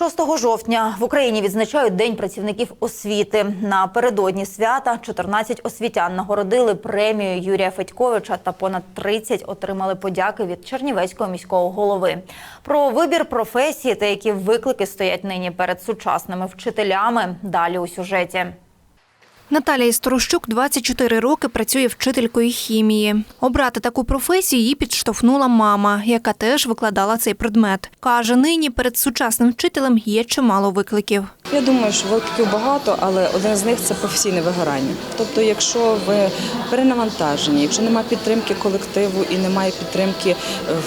6 жовтня в Україні відзначають День працівників освіти. Напередодні свята 14 освітян нагородили премію Юрія Федьковича та понад 30 отримали подяки від Чернівецького міського голови. Про вибір професії та які виклики стоять нині перед сучасними вчителями. Далі у сюжеті. Наталія Сторощук 24 роки працює вчителькою хімії. Обрати таку професію її підштовхнула мама, яка теж викладала цей предмет. Каже, нині перед сучасним вчителем є чимало викликів. Я думаю, що викликів багато, але один з них це професійне вигорання. Тобто, якщо ви перенавантажені, якщо немає підтримки колективу і немає підтримки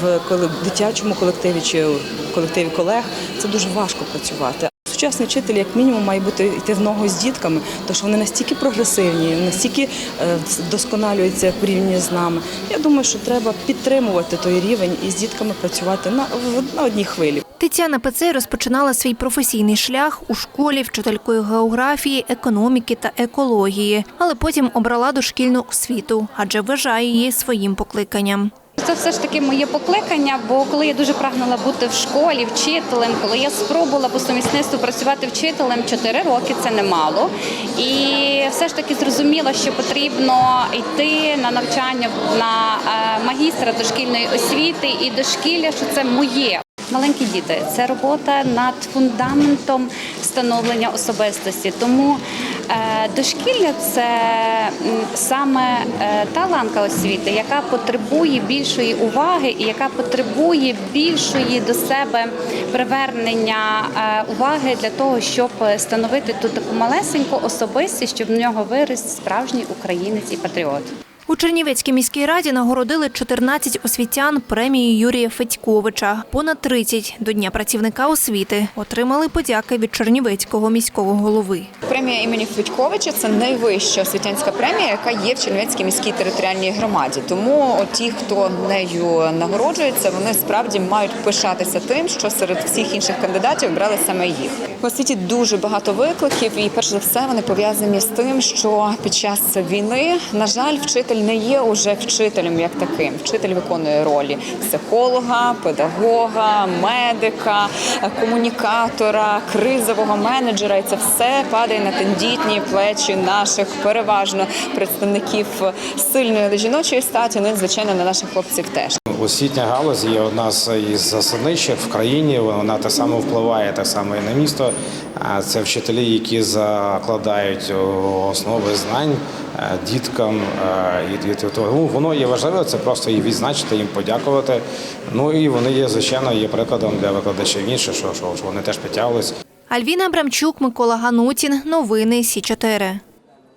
в дитячому колективі чи в колективі колег, це дуже важко працювати. Сучасний вчитель, як мінімум, має бути йти в ногу з дітками, тому що вони настільки прогресивні, настільки е, вдосконалюються порівняно з нами. Я думаю, що треба підтримувати той рівень і з дітками працювати на, на одній хвилі. Тетяна Пецей розпочинала свій професійний шлях у школі вчителькою географії, економіки та екології, але потім обрала дошкільну освіту, адже вважає її своїм покликанням. Це все ж таки моє покликання, бо коли я дуже прагнула бути в школі вчителем, коли я спробувала по сумісництву працювати вчителем 4 роки, це немало. І все ж таки зрозуміла, що потрібно йти на навчання на е, магістра дошкільної освіти і дошкілля, що це моє. Маленькі діти це робота над фундаментом становлення особистості. Тому е, дошкілля це саме е, та ланка освіти, яка потребує більшої уваги і яка потребує більшої до себе привернення е, уваги для того, щоб становити ту таку малесеньку особистість, щоб в нього виріс справжній українець і патріот. У Чернівецькій міській раді нагородили 14 освітян премією Юрія Федьковича. Понад 30 до Дня працівника освіти отримали подяки від Чернівецького міського голови. Премія імені Федьковича це найвища освітянська премія, яка є в Чернівецькій міській територіальній громаді. Тому ті, хто нею нагороджується, вони справді мають пишатися тим, що серед всіх інших кандидатів обрали саме їх. В освіті дуже багато викликів, і перш за все вони пов'язані з тим, що під час війни, на жаль, вчитель не є уже вчителем як таким. Вчитель виконує ролі психолога, педагога, медика, комунікатора, кризового менеджера, і це все падає на тендітні плечі наших переважно представників сильної жіночої статі. Ну і звичайно на наших хлопців теж. Освітня галузь є одна з із засадничих в країні. Вона так само впливає так само і на місто. Це вчителі, які закладають основи знань е, діткам. е, І тому воно є важливо. Це просто їх відзначити, їм подякувати. Ну і вони є звичайно є прикладом для викладачів інших, що, що, вони теж підтягувалися. Альвіна Абрамчук, Микола Ганутін. Новини Сі 4